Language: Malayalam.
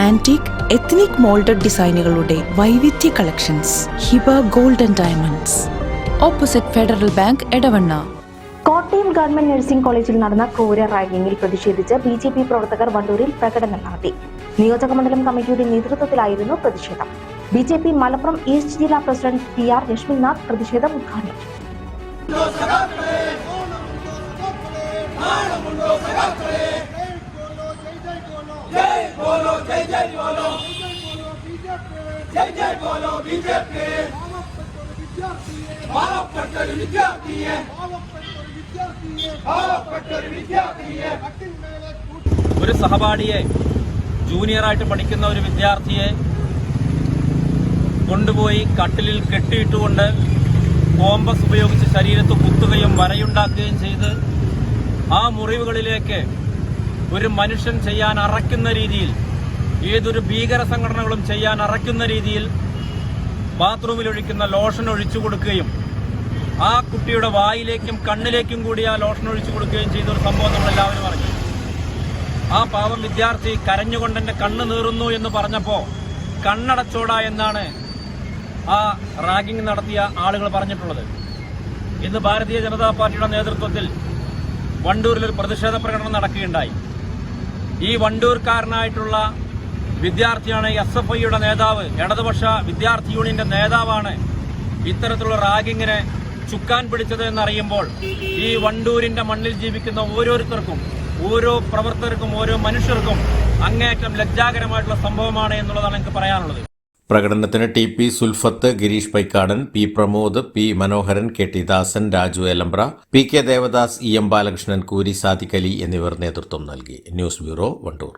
Antique ethnic moulded ഡിസൈനുകളുടെ വൈവിധ്യ collections Hiba golden diamonds opposite federal bank Edavanna. Kottayam government nursing കോളേജിൽ നടന്ന ക്രൂര റാഗിംഗിൽ പ്രതിഷേധിച്ച് ബി ജെ പി പ്രവർത്തകർ വണ്ടൂരിൽ പ്രകടനം നടത്തി. നിയോജക മണ്ഡലം കമ്മിറ്റിയുടെ നേതൃത്വത്തിലായിരുന്നു പ്രതിഷേധം. B J P Malappuram east ജില്ലാ പ്രസിഡന്റ് ടി ആർ ലക്ഷ്മിനാഥ് പ്രതിഷേധം ഉദ്ഘാടനം ചെയ്തു. ഒരു സഹപാഠിയെ ജൂനിയറായിട്ട് പഠിക്കുന്ന ഒരു വിദ്യാർത്ഥിയെ കൊണ്ടുപോയി കട്ടിലിൽ കെട്ടിയിട്ടുകൊണ്ട് കോമ്പസ് ഉപയോഗിച്ച് ശരീരത്ത് കുത്തുകയും വരയുണ്ടാക്കുകയും ചെയ്ത് ആ മുറിവുകളിലേക്ക് ഒരു മനുഷ്യൻ ചെയ്യാൻ അറയ്ക്കുന്ന രീതിയിൽ ഏതൊരു ഭീകര സംഘടനകളും ചെയ്യാൻ അറയ്ക്കുന്ന രീതിയിൽ ബാത്റൂമിൽ ഒഴിക്കുന്ന ലോഷൻ ഒഴിച്ചു കൊടുക്കുകയും ആ കുട്ടിയുടെ വായിലേക്കും കണ്ണിലേക്കും കൂടി ആ ലോഷൻ ഒഴിച്ചു കൊടുക്കുകയും ചെയ്ത ഒരു സംഭവം നമ്മളെല്ലാവരും അറിഞ്ഞു. ആ പാവം വിദ്യാർത്ഥി കരഞ്ഞുകൊണ്ട് എന്റെ കണ്ണ് നീറുന്നു എന്ന് പറഞ്ഞപ്പോ കണ്ണടച്ചോടാ എന്നാണ് ആ റാഗിംഗ് നടത്തിയ ആളുകൾ പറഞ്ഞിട്ടുള്ളത്. ഇന്ന് ഭാരതീയ ജനതാ പാർട്ടിയുടെ നേതൃത്വത്തിൽ വണ്ടൂരിൽ ഒരു പ്രതിഷേധ പ്രകടനം നടക്കുകയുണ്ടായി. ഈ വണ്ടൂർക്കാരനായിട്ടുള്ള വിദ്യാർത്ഥിയാണ് എസ് എഫ് ഐയുടെ നേതാവ്. ഇടതുപക്ഷ വിദ്യാർത്ഥി യൂണിയന്റെ നേതാവാണ് ഇത്തരത്തിലുള്ള റാഗിങ്ങിനെ ചുക്കാൻ പിടിച്ചത് എന്നറിയുമ്പോൾ ഈ വണ്ടൂരിന്റെ മണ്ണിൽ ജീവിക്കുന്ന ഓരോരുത്തർക്കും ഓരോ പ്രവർത്തകർക്കും ഓരോ മനുഷ്യർക്കും അങ്ങേയറ്റം ലജ്ജാകരമായിട്ടുള്ള സംഭവമാണ് എന്നുള്ളതാണ് എനിക്ക് പറയാനുള്ളത്. പ്രകടനത്തിന് T P Sulfath Gireesh Paikkadan P Pramod P Manoharan K T Dasan Raju Elampra P K Devadas E M Balakrishnan Koori Sadiqali എന്നിവർ നേതൃത്വം നൽകി. News bureau Wandoor.